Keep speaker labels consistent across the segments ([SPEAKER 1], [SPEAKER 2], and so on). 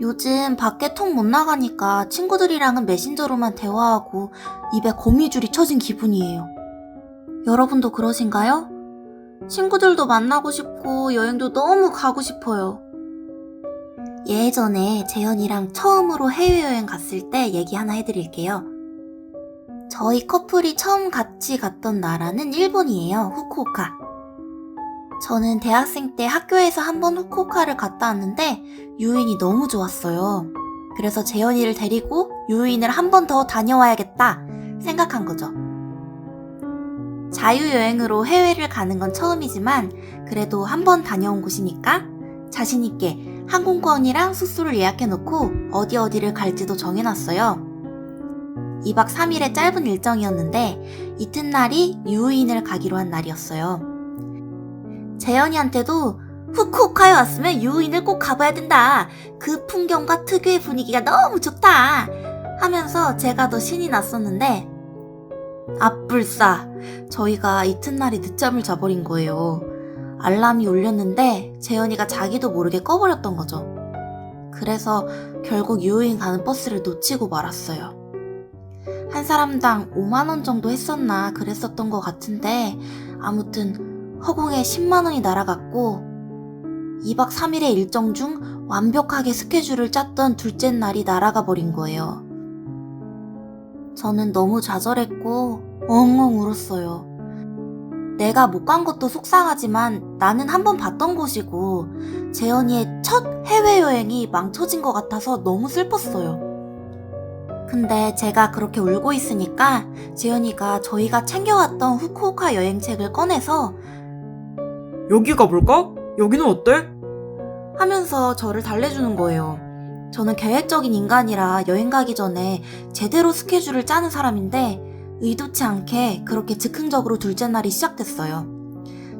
[SPEAKER 1] 요즘 밖에 통 못 나가니까 친구들이랑은 메신저로만 대화하고 입에 거미줄이 쳐진 기분이에요. 여러분도 그러신가요? 친구들도 만나고 싶고 여행도 너무 가고 싶어요. 예전에 재현이랑 처음으로 해외여행 갔을 때 얘기 하나 해드릴게요. 저희 커플이 처음 같이 갔던 나라는 일본이에요. 후쿠오카. 저는 대학생 때 학교에서 한 번 후쿠오카를 갔다 왔는데 유인이 너무 좋았어요. 그래서 재현이를 데리고 유인을 한 번 더 다녀와야겠다 생각한 거죠. 자유여행으로 해외를 가는 건 처음이지만 그래도 한 번 다녀온 곳이니까 자신있게 항공권이랑 숙소를 예약해놓고 어디 어디를 갈지도 정해놨어요. 2박 3일의 짧은 일정이었는데 이튿날이 유인을 가기로 한 날이었어요. 재현이한테도 후쿠오카에 왔으면 유인을 꼭 가봐야 된다. 그 풍경과 특유의 분위기가 너무 좋다. 하면서 제가 더 신이 났었는데 아뿔싸 저희가 이튿날에 늦잠을 자버린 거예요. 알람이 울렸는데 재현이가 자기도 모르게 꺼버렸던 거죠. 그래서 결국 유인 가는 버스를 놓치고 말았어요. 한 사람당 5만원 정도 했었나 그랬었던 것 같은데 아무튼 허공에 10만원이 날아갔고 2박 3일의 일정 중 완벽하게 스케줄을 짰던 둘째 날이 날아가 버린 거예요. 저는 너무 좌절했고 엉엉 울었어요. 내가 못 간 것도 속상하지만 나는 한 번 봤던 곳이고 재현이의 첫 해외여행이 망쳐진 것 같아서 너무 슬펐어요. 근데 제가 그렇게 울고 있으니까 재현이가 저희가 챙겨왔던 후쿠오카 여행책을 꺼내서
[SPEAKER 2] 여기 가볼까? 여기는 어때?
[SPEAKER 1] 하면서 저를 달래주는 거예요. 저는 계획적인 인간이라 여행 가기 전에 제대로 스케줄을 짜는 사람인데 의도치 않게 그렇게 즉흥적으로 둘째 날이 시작됐어요.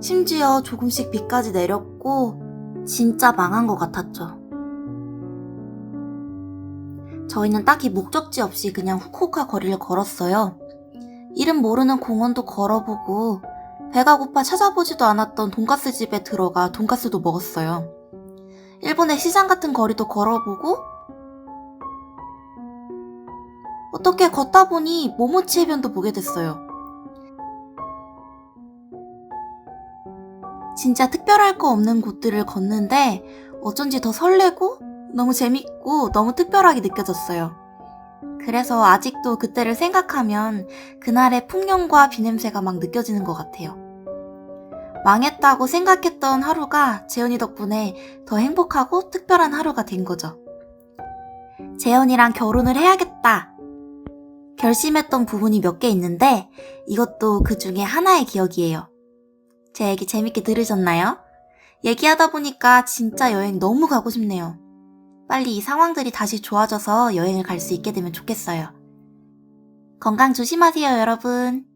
[SPEAKER 1] 심지어 조금씩 비까지 내렸고 진짜 망한 것 같았죠. 저희는 딱히 목적지 없이 그냥 후쿠오카 거리를 걸었어요. 이름 모르는 공원도 걸어보고 배가 고파 찾아보지도 않았던 돈가스 집에 들어가 돈가스도 먹었어요. 일본의 시장 같은 거리도 걸어보고 어떻게 걷다 보니 모모치 해변도 보게 됐어요. 진짜 특별할 거 없는 곳들을 걷는데 어쩐지 더 설레고 너무 재밌고 너무 특별하게 느껴졌어요. 그래서 아직도 그때를 생각하면 그날의 풍경과 비냄새가 막 느껴지는 것 같아요. 망했다고 생각했던 하루가 재현이 덕분에 더 행복하고 특별한 하루가 된 거죠. 재현이랑 결혼을 해야겠다. 결심했던 부분이 몇 개 있는데 이것도 그 중에 하나의 기억이에요. 제 얘기 재밌게 들으셨나요? 얘기하다 보니까 진짜 여행 너무 가고 싶네요. 빨리 이 상황들이 다시 좋아져서 여행을 갈 수 있게 되면 좋겠어요. 건강 조심하세요, 여러분.